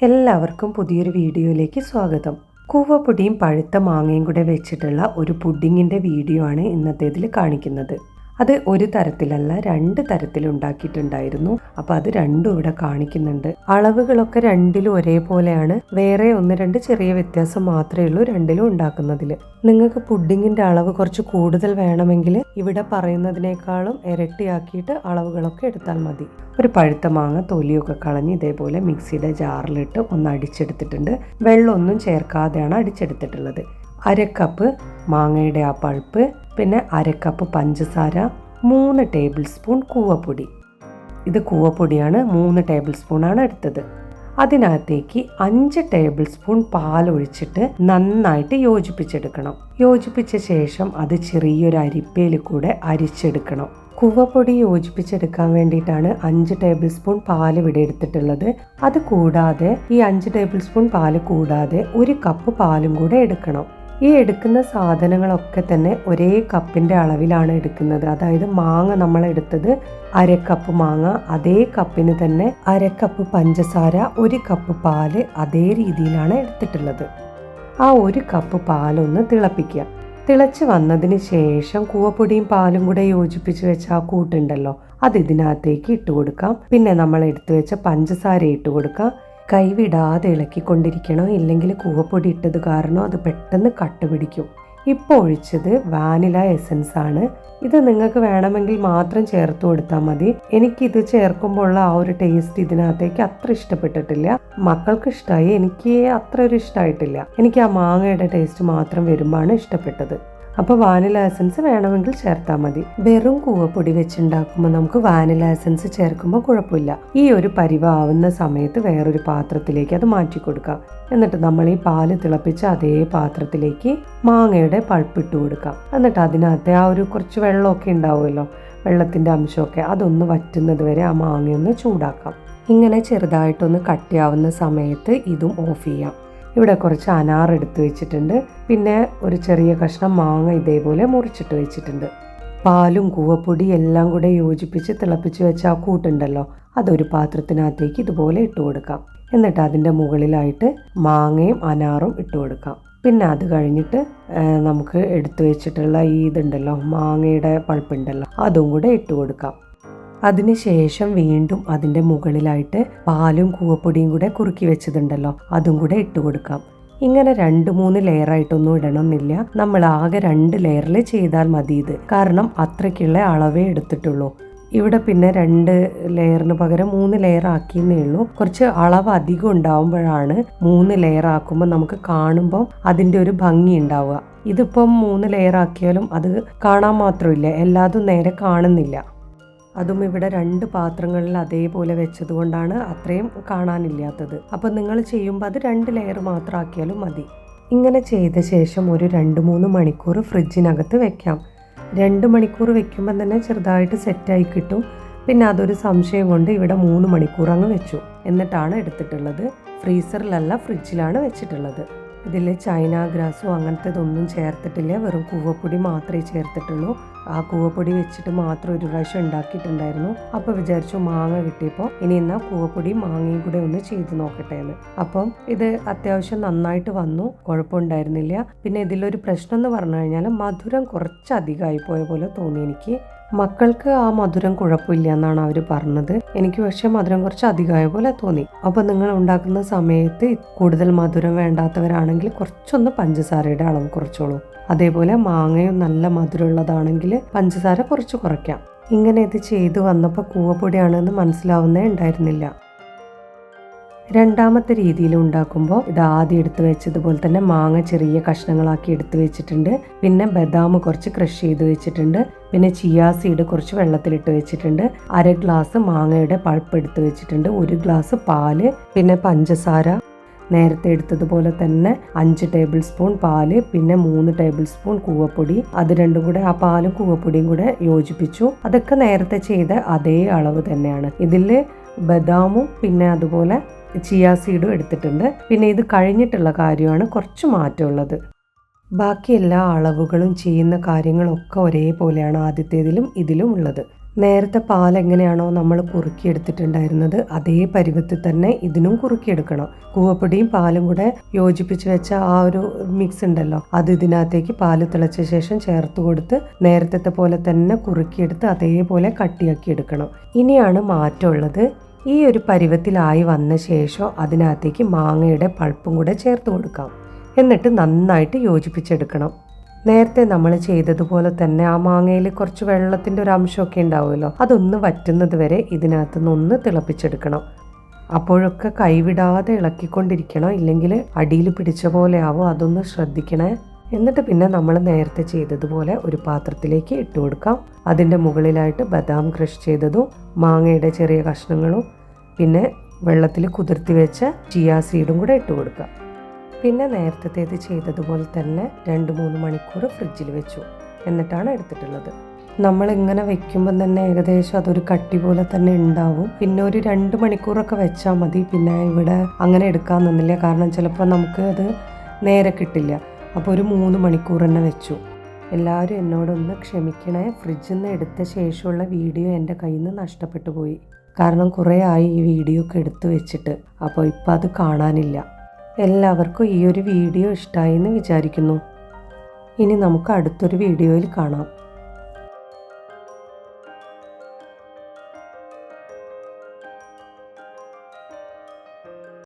എല്ലാവർക്കും പുതിയൊരു വീഡിയോയിലേക്ക് സ്വാഗതം. കൂവപ്പൊടിയും പഴുത്ത മാങ്ങയും കൂടെ വെച്ചിട്ടുള്ള ഒരു പുഡിങ്ങിന്റെ വീഡിയോ ആണ് ഇന്നത്തേതിൽ കാണിക്കുന്നത്. അത് ഒരു തരത്തിലല്ല രണ്ട് തരത്തിൽ ഉണ്ടാക്കിയിട്ടുണ്ടായിരുന്നു അപ്പോൾ അത് രണ്ടും ഇവിടെ കാണിക്കുന്നുണ്ട്. അളവുകളൊക്കെ രണ്ടിലും ഒരേപോലെയാണ്. വേറെ ഒന്ന് രണ്ട് ചെറിയ വ്യത്യാസം മാത്രമേ ഉള്ളൂ രണ്ടിലും ഉണ്ടാക്കുന്നതിൽ നിങ്ങൾക്ക് പുഡിങ്ങിന്റെ അളവ് കുറച്ച് കൂടുതൽ വേണമെങ്കിൽ ഇവിടെ പറയുന്നതിനേക്കാളും ഇരട്ടിയാക്കിയിട്ട് അളവുകളൊക്കെ എടുത്താൽ മതി. ഒരു പഴുത്ത മാങ്ങ തൊലിയൊക്കെ കളഞ്ഞ് ഇതേപോലെ മിക്സിയുടെ ജാറിലിട്ട് ഒന്ന് അടിച്ചെടുത്തിട്ടുണ്ട്. വെള്ളമൊന്നും ചേർക്കാതെയാണ് അടിച്ചെടുത്തിട്ടുള്ളത്. അരക്കപ്പ് മാങ്ങയുടെ ആ പൾപ്പ് പിന്നെ അരക്കപ്പ് പഞ്ചസാര മൂന്ന് ടേബിൾ സ്പൂൺ കൂവപ്പൊടി. ഇത് കൂവപ്പൊടിയാണ് മൂന്ന് ടേബിൾ സ്പൂണാണ് എടുത്തത്. അതിനകത്തേക്ക് അഞ്ച് ടേബിൾ സ്പൂൺ പാൽ ഒഴിച്ചിട്ട് നന്നായിട്ട് യോജിപ്പിച്ചെടുക്കണം. യോജിപ്പിച്ച ശേഷം അത് ചെറിയൊരു അരിപ്പയിൽ കൂടെ അരിച്ചെടുക്കണം. കുവപ്പൊടി യോജിപ്പിച്ചെടുക്കാൻ വേണ്ടിയിട്ടാണ് അഞ്ച് ടേബിൾ സ്പൂൺ പാൽ ഇവിടെ എടുത്തിട്ടുള്ളത്. അത് കൂടാതെ ഈ അഞ്ച് ടേബിൾ സ്പൂൺ പാൽ കൂടാതെ ഒരു കപ്പ് പാലും കൂടെ എടുക്കണം. ഈ എടുക്കുന്ന സാധനങ്ങളൊക്കെ തന്നെ ഒരേ കപ്പിന്റെ അളവിലാണ് എടുക്കുന്നത്. അതായത് മാങ്ങ നമ്മൾ എടുത്തത് അരക്കപ്പ് മാങ്ങ അതേ കപ്പിന് തന്നെ അരക്കപ്പ് പഞ്ചസാര ഒരു കപ്പ് പാൽ അതേ രീതിയിലാണ് എടുത്തിട്ടുള്ളത്. ആ ഒരു കപ്പ് പാലൊന്ന് തിളപ്പിക്കുക. തിളച്ച് വന്നതിന് ശേഷം കൂവപ്പൊടിയും പാലും കൂടെ യോജിപ്പിച്ച് വെച്ച ആ കൂട്ടുണ്ടല്ലോ അത് ഇതിനകത്തേക്ക് ഇട്ട് കൊടുക്കാം. പിന്നെ നമ്മൾ എടുത്തു വെച്ച പഞ്ചസാര ഇട്ട് കൊടുക്കാം. കൈവിടാതെ ഇളക്കിക്കൊണ്ടിരിക്കണം. ഇല്ലെങ്കിൽ കൂവപ്പൊടി ഇട്ടത് കാരണം അത് പെട്ടെന്ന് കട്ടുപിടിക്കും ഇപ്പോൾ ഒഴിച്ചത് വാനില എസൻസ് ആണ്. ഇത് നിങ്ങൾക്ക് വേണമെങ്കിൽ മാത്രം ചേർത്ത് കൊടുത്താൽ മതി. എനിക്കിത് ചേർക്കുമ്പോഴുള്ള ആ ഒരു ടേസ്റ്റ് ഇതിനകത്തേക്ക് അത്ര ഇഷ്ടപ്പെട്ടിട്ടില്ല. മക്കൾക്ക് ഇഷ്ടമായി എനിക്ക് അത്ര ഒരു ഇഷ്ടമായിട്ടില്ല എനിക്ക് ആ മാങ്ങയുടെ ടേസ്റ്റ് മാത്രം വരുമ്പോഴാണ് ഇഷ്ടപ്പെട്ടത്. അപ്പോൾ വാനില എസൻസ് വേണമെങ്കിൽ ചേർത്താൽ മതി. വെറും കൂവപ്പൊടി വെച്ചുണ്ടാക്കുമ്പോൾ നമുക്ക് വാനില എസൻസ് ചേർക്കുമ്പോൾ കുഴപ്പമില്ല. ഈ ഒരു പരിവാവുന്ന സമയത്ത് വേറൊരു പാത്രത്തിലേക്ക് അത് മാറ്റി കൊടുക്കാം. എന്നിട്ട് നമ്മൾ ഈ പാൽ തിളപ്പിച്ച അതേ പാത്രത്തിലേക്ക് മാങ്ങയുടെ പൾപ്പിട്ട് കൊടുക്കാം. എന്നിട്ട് അതിനകത്തെ ആ ഒരു കുറച്ച് വെള്ളമൊക്കെ ഉണ്ടാവുമല്ലോ വെള്ളത്തിന്റെ അംശമൊക്കെ അതൊന്ന് വറ്റുന്നത് വരെ ആ മാങ്ങയൊന്ന് ചൂടാക്കാം. ഇങ്ങനെ ചെറുതായിട്ടൊന്ന് കട്ടിയാവുന്ന സമയത്ത് ഇതും ഓഫ് ചെയ്യാം. ഇവിടെ കുറച്ച് അനാർ എടുത്തു വെച്ചിട്ടുണ്ട്. പിന്നെ ഒരു ചെറിയ കഷ്ണം മാങ്ങ ഇതേപോലെ മുറിച്ചിട്ട് വെച്ചിട്ടുണ്ട്. പാലും കൂവപ്പൊടി എല്ലാം കൂടെ യോജിപ്പിച്ച് തിളപ്പിച്ച് വെച്ച ആ കൂട്ടുണ്ടല്ലോ അതൊരു പാത്രത്തിനകത്തേക്ക് ഇതുപോലെ ഇട്ട് കൊടുക്കാം. എന്നിട്ട് അതിന്റെ മുകളിലായിട്ട് മാങ്ങയും അനാറും ഇട്ട് കൊടുക്കാം. പിന്നെ അത് കഴിഞ്ഞിട്ട് നമുക്ക് എടുത്തു വെച്ചിട്ടുള്ള ഈ ഇതുണ്ടല്ലോ മാങ്ങയുടെ പൾപ്പുണ്ടല്ലോ അതും കൂടെ ഇട്ട് കൊടുക്കാം. അതിനുശേഷം വീണ്ടും അതിന്റെ മുകളിലായിട്ട് പാലും കൂവപ്പൊടിയും കൂടെ കുറുക്കി വെച്ചതുണ്ടല്ലോ അതും കൂടെ ഇട്ട് കൊടുക്കാം. ഇങ്ങനെ രണ്ട് മൂന്ന് ലെയർ ആയിട്ടൊന്നും ഇടണമെന്നില്ല നമ്മൾ ആകെ രണ്ട് ലെയറിൽ ചെയ്താൽ മതി ഇത്. കാരണം അത്രയ്ക്കുള്ള അളവേ എടുത്തിട്ടുള്ളൂ. ഇവിടെ പിന്നെ രണ്ട് ലെയറിന് പകരം മൂന്ന് ലെയർ ആക്കിയെന്നേ ഉള്ളൂ. കുറച്ച് അളവ് അധികം ഉണ്ടാവുമ്പോഴാണ് മൂന്ന് ലെയർ ആക്കുമ്പോൾ നമുക്ക് കാണുമ്പോൾ അതിന്റെ ഒരു ഭംഗി ഉണ്ടാവുക. ഇതിപ്പം മൂന്ന് ലെയർ ആക്കിയാലും അത് കാണാൻ മാത്രമില്ല. എല്ലാതും നേരെ കാണുന്നില്ല. അതും ഇവിടെ രണ്ട് പാത്രങ്ങളിൽ അതേപോലെ വെച്ചതുകൊണ്ടാണ് അത്രയും കാണാനില്ലാത്തത്. അപ്പോൾ നിങ്ങൾ ചെയ്യുമ്പോൾ അത് രണ്ട് ലെയർ മാത്രമാക്കിയാലും മതി. ഇങ്ങനെ ചെയ്ത ശേഷം ഒരു രണ്ട് മൂന്ന് മണിക്കൂർ ഫ്രിഡ്ജിനകത്ത് വെക്കാം. രണ്ട് മണിക്കൂർ വെക്കുമ്പോൾ തന്നെ ചെറുതായിട്ട് സെറ്റായി കിട്ടും. പിന്നെ അതൊരു സംശയം കൊണ്ട് ഇവിടെ മൂന്ന് മണിക്കൂർ അങ്ങ് വെച്ചു. എന്നിട്ടാണ് എടുത്തിട്ടുള്ളത്. ഫ്രീസറിലല്ല ഫ്രിഡ്ജിലാണ് വെച്ചിട്ടുള്ളത്. ഇതിൽ ചൈന ഗ്രാസോ അങ്ങനത്തേതൊന്നും ചേർത്തിട്ടില്ല. വെറും കൂവപ്പൊടി മാത്രമേ ചേർത്തിട്ടുള്ളൂ. ആ കൂവപ്പൊടി വെച്ചിട്ട് മാത്രം ഒരു പ്രാവശ്യം ഉണ്ടാക്കിയിട്ടുണ്ടായിരുന്നു. അപ്പോൾ വിചാരിച്ചു മാങ്ങ കിട്ടിയപ്പോൾ ഇനി എന്നാൽ കൂവപ്പൊടി മാങ്ങയും കൂടെ ഒന്ന് ചെയ്ത് നോക്കട്ടെ എന്ന്. അപ്പം ഇത് അത്യാവശ്യം നന്നായിട്ട് വന്നു. കുഴപ്പമുണ്ടായിരുന്നില്ല. പിന്നെ ഇതിലൊരു പ്രശ്നം എന്ന് പറഞ്ഞു കഴിഞ്ഞാൽ മധുരം കുറച്ച് അധികമായി പോയ പോലെ തോന്നി എനിക്ക്. മക്കൾക്ക് ആ മധുരം കുഴപ്പമില്ല എന്നാണ് അവർ പറഞ്ഞത്. എനിക്ക് പക്ഷേ മധുരം കുറച്ച് അധികമായ പോലെ തോന്നി. അപ്പം നിങ്ങൾ ഉണ്ടാക്കുന്ന സമയത്ത് കൂടുതൽ മധുരം വേണ്ടാത്തവരാണെങ്കിൽ കുറച്ചൊന്ന് പഞ്ചസാരയുടെ അളവ് കുറച്ചോളൂ. അതേപോലെ മാങ്ങയും നല്ല മധുരമുള്ളതാണെങ്കിൽ പഞ്ചസാര കുറച്ച് കുറയ്ക്കാം. ഇങ്ങനെ ഇത് ചെയ്തു വന്നപ്പോൾ കൂവപ്പൊടിയാണെന്ന് മനസ്സിലാവുന്നേ ഉണ്ടായിരുന്നില്ല. രണ്ടാമത്തെ രീതിയിൽ ഉണ്ടാക്കുമ്പോൾ ഇത് ആദ്യം എടുത്തു വെച്ചതുപോലെ തന്നെ മാങ്ങ ചെറിയ കഷ്ണങ്ങളാക്കി എടുത്തു വെച്ചിട്ടുണ്ട്. പിന്നെ ബദാം കുറച്ച് ക്രഷ് ചെയ്ത് വെച്ചിട്ടുണ്ട്. പിന്നെ ചിയാ സീഡ് കുറച്ച് വെള്ളത്തിലിട്ട് വെച്ചിട്ടുണ്ട്. അര ഗ്ലാസ് മാങ്ങയുടെ പൾപ്പ് എടുത്ത് വെച്ചിട്ടുണ്ട്. ഒരു ഗ്ലാസ് പാൽ പിന്നെ പഞ്ചസാര നേരത്തെ എടുത്തതുപോലെ തന്നെ അഞ്ച് ടേബിൾ സ്പൂൺ പാൽ പിന്നെ മൂന്ന് ടേബിൾ സ്പൂൺ കൂവപ്പൊടി. അത് രണ്ടും കൂടെ ആ പാലും കൂവപ്പൊടിയും കൂടെ യോജിപ്പിച്ചു. അതൊക്കെ നേരത്തെ ചെയ്ത അതേ അളവ് തന്നെയാണ്. ഇതിൽ ബദാമും പിന്നെ അതുപോലെ ചിയാ സീഡും എടുത്തിട്ടുണ്ട്. പിന്നെ ഇത് കഴിഞ്ഞിട്ടുള്ള കാര്യമാണ് കുറച്ച് മാറ്റമുള്ളത്. ബാക്കി എല്ലാ അളവുകളും ചെയ്യുന്ന കാര്യങ്ങളൊക്കെ ഒരേപോലെയാണ് ആദ്യത്തേതിലും ഇതിലും ഉള്ളത്. നേരത്തെ പാൽ എങ്ങനെയാണോ നമ്മൾ കുറുക്കിയെടുത്തിട്ടുണ്ടായിരുന്നത് അതേ പരുവത്തിൽ തന്നെ ഇതിനും കുറുക്കിയെടുക്കണം. കൂവപ്പൊടിയും പാലും കൂടെ യോജിപ്പിച്ച് വെച്ച ആ ഒരു മിക്സ് ഉണ്ടല്ലോ അത് ഇതിനകത്തേക്ക് പാൽ തിളച്ച ശേഷം ചേർത്ത് കൊടുത്ത് നേരത്തെ പോലെ തന്നെ കുറുക്കിയെടുത്ത് അതേപോലെ കട്ടിയാക്കി എടുക്കണം. ഇനിയാണ് മാറ്റമുള്ളത്. ഈ ഒരു പരുവത്തിലായി വന്ന ശേഷം അതിനകത്തേക്ക് മാങ്ങയുടെ പൾപ്പും കൂടെ ചേർത്ത് കൊടുക്കാം. എന്നിട്ട് നന്നായിട്ട് യോജിപ്പിച്ചെടുക്കണം. നേരത്തെ നമ്മൾ ചെയ്തതുപോലെ തന്നെ ആ മാങ്ങയിൽ കുറച്ച് വെള്ളത്തിന്റെ ഒരു അംശമൊക്കെ ഉണ്ടാവുമല്ലോ അതൊന്ന് വറ്റുന്നത് വരെ ഇതിനകത്ത് നിന്ന് ഒന്ന് തിളപ്പിച്ചെടുക്കണം. അപ്പോഴൊക്കെ കൈവിടാതെ ഇളക്കിക്കൊണ്ടിരിക്കണം ഇല്ലെങ്കിൽ അടിയിൽ പിടിച്ച പോലെ ആവും അതൊന്ന് ശ്രദ്ധിക്കണേ. എന്നിട്ട് പിന്നെ നമ്മൾ നേരത്തെ ചെയ്തതുപോലെ ഒരു പാത്രത്തിലേക്ക് ഇട്ട് കൊടുക്കാം. അതിന്റെ മുകളിലായിട്ട് ബദാം ക്രഷ് ചെയ്തതും മാങ്ങയുടെ ചെറിയ കഷ്ണങ്ങളും പിന്നെ വെള്ളത്തിൽ കുതിർത്തി വെച്ച ചിയാ സീഡും കൂടെ ഇട്ട് കൊടുക്കുക പിന്നെ നേരത്തേത് ചെയ്തതുപോലെ തന്നെ രണ്ട് മൂന്ന് മണിക്കൂർ ഫ്രിഡ്ജിൽ വെച്ചു. എന്നിട്ടാണ് എടുത്തിട്ടുള്ളത്. നമ്മൾ ഇങ്ങനെ വെക്കുമ്പം തന്നെ ഏകദേശം അതൊരു കട്ടി പോലെ തന്നെ ഉണ്ടാവും. പിന്നെ ഒരു രണ്ട് മണിക്കൂറൊക്കെ വെച്ചാൽ മതി. പിന്നെ ഇവിടെ അങ്ങനെ എടുക്കാൻ നിന്നില്ല. കാരണം ചിലപ്പോൾ നമുക്ക് അത് നേരെ കിട്ടില്ല. അപ്പോൾ ഒരു മൂന്ന് മണിക്കൂർ തന്നെ വെച്ചു. എല്ലാവരും എന്നോടൊന്ന് ക്ഷമിക്കണേ. ഫ്രിഡ്ജിൽ നിന്ന് എടുത്ത ശേഷമുള്ള വീഡിയോ എന്റെ കയ്യിൽ നിന്ന് നഷ്ടപ്പെട്ടു പോയി. കാരണം കുറേ ആയി ഈ വീഡിയോ ഒക്കെ എടുത്തു വെച്ചിട്ട്. അപ്പോൾ ഇപ്പം അത് കാണാനില്ല. എല്ലാവർക്കും ഈ ഒരു വീഡിയോ ഇഷ്ടമായി എന്ന് വിചാരിക്കുന്നു. ഇനി നമുക്ക് അടുത്തൊരു വീഡിയോയിൽ കാണാം.